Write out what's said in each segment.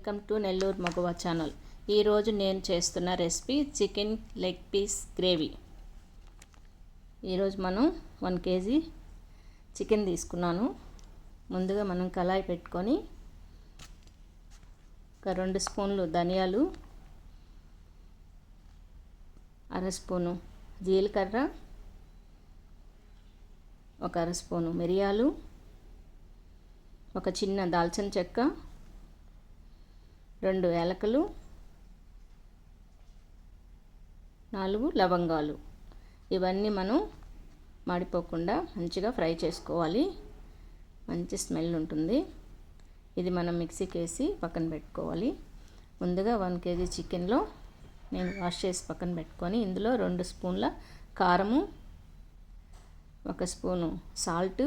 Welcome to Nellore Maguva channel. ఈరోజు నేను చేస్తున్న recipe chicken leg piece gravy. ఈరోజు మనం వన్ కేజీ చికెన్ తీసుకున్నాను. ముందుగా మనం కళాయి పెట్టుకొని ఒక రెండు స్పూన్లు ధనియాలు అర స్పూను జీలకర్ర ఒక అర స్పూను మిరియాలు ఒక చిన్న దాల్చిన చెక్క రెండు ఏలకలు నాలుగు లవంగాలు. ఇవన్నీ మనం మాడిపోకుండా మంచిగా ఫ్రై చేసుకోవాలి. మంచి స్మెల్ ఉంటుంది. ఇది మనం మిక్సీకి వేసి పక్కన పెట్టుకోవాలి. ముందుగా వన్ కేజీ చికెన్లో నేను వాష్ చేసి పక్కన పెట్టుకొని ఇందులో రెండు స్పూన్ల కారము ఒక స్పూను సాల్ట్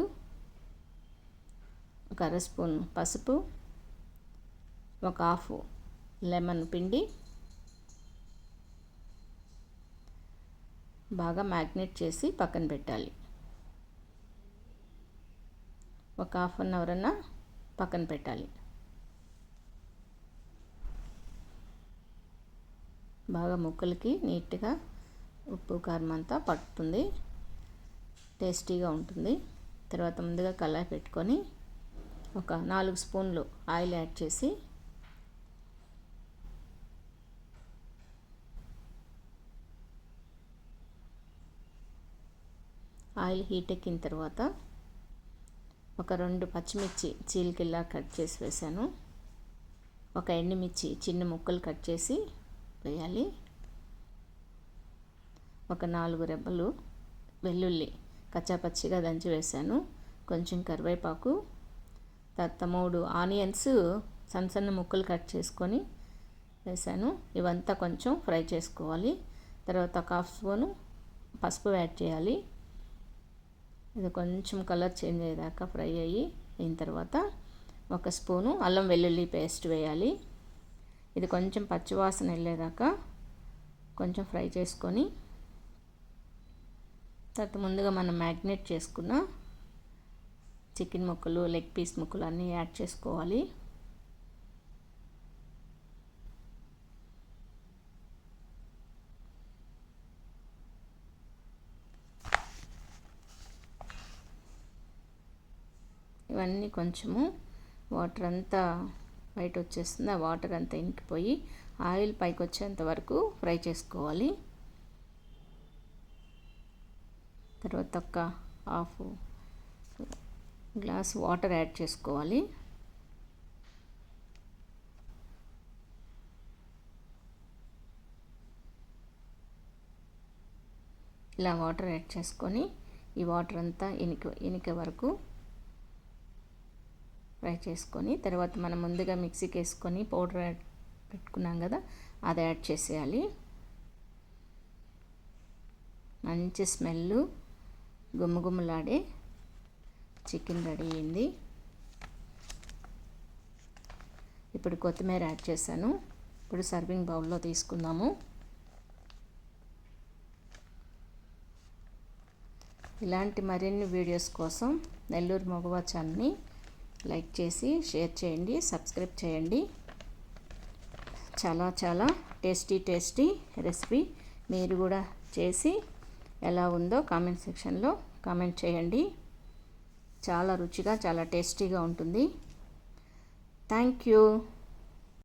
ఒక అర స్పూను పసుపు ఒక హాఫ్ లెమన్ పిండి. బాగా మ్యాగ్నేట్ చేసి పక్కన పెట్టాలి. ఒక హాఫ్ అన్ అవర్ అన్న పక్కన పెట్టాలి. బాగా ముక్కలకి నీట్గా ఉప్పు కారం అంతా పట్టుతుంది. టేస్టీగా ఉంటుంది. తర్వాత ముందుగా కళాయి పెట్టుకొని ఒక నాలుగు స్పూన్లు ఆయిల్ యాడ్ చేసి ఆయిల్ హీట్ ఎక్కిన తర్వాత ఒక రెండు పచ్చిమిర్చి చీలికిల్లా కట్ చేసి వేసాను. ఒక ఎండుమిర్చి చిన్న ముక్కలు కట్ చేసి వేయాలి. ఒక నాలుగు రెబ్బలు వెల్లుల్లి కచ్చాపచ్చిగా దంచి వేసాను. కొంచెం కరివేపాకు తర్వాత మూడు ఆనియన్స్ సన్న సన్న ముక్కలు కట్ చేసుకొని వేసాను. ఇవంతా కొంచెం ఫ్రై చేసుకోవాలి. తర్వాత ఒక హాఫ్ స్పూను పసుపు యాడ్ చేయాలి. ఇది కొంచెం కలర్ చేంజ్ అయ్యేదాకా ఫ్రై అయ్యి అయిన తర్వాత ఒక స్పూను అల్లం వెల్లుల్లి పేస్ట్ వేయాలి. ఇది కొంచెం పచ్చివాసన వెళ్ళేదాకా కొంచెం ఫ్రై చేసుకొని తర్వాత ముందుగా మనం మ్యాగ్నేట్ చేసుకున్న చికెన్ ముక్కలు లెగ్ పీస్ ముక్కలు అన్నీ యాడ్ చేసుకోవాలి. ఇవన్నీ కొంచెము వాటర్ అంతా బయట వచ్చేస్తుంది ఆ వాటర్ అంతా ఇంకిపోయి ఆయిల్ పైకి వచ్చేంత వరకు ఫ్రై చేసుకోవాలి. తర్వాత ఒక హాఫ్ గ్లాస్ వాటర్ యాడ్ చేసుకోవాలి. ఇలా వాటర్ యాడ్ చేసుకొని ఈ వాటర్ అంతా ఇనిక ఇనిక వరకు ఫ్రై చేసుకొని తర్వాత మనం ముందుగా మిక్సీకి వేసుకొని పౌడర్ యాడ్ పెట్టుకున్నాం కదా అది యాడ్ చేసేయాలి. మంచి స్మెల్ గుమ్మగుమ్మలాడే చికెన్ రెడీ అయింది. ఇప్పుడు కొత్తిమీర యాడ్ చేశాను. ఇప్పుడు సర్వింగ్ బౌల్లో తీసుకుందాము. ఇలాంటి మరిన్ని వీడియోస్ కోసం నెల్లూరు మగవా ఛానల్ని లైక్ చేసి షేర్ చేయండి సబ్స్క్రైబ్ చేయండి. చాలా చాలా టేస్టీ టేస్టీ రెసిపీ మీరు కూడా చేసి ఎలా ఉందో కామెంట్ సెక్షన్లో కామెంట్ చేయండి. చాలా రుచిగా చాలా టేస్టీగా ఉంటుంది. Thank you.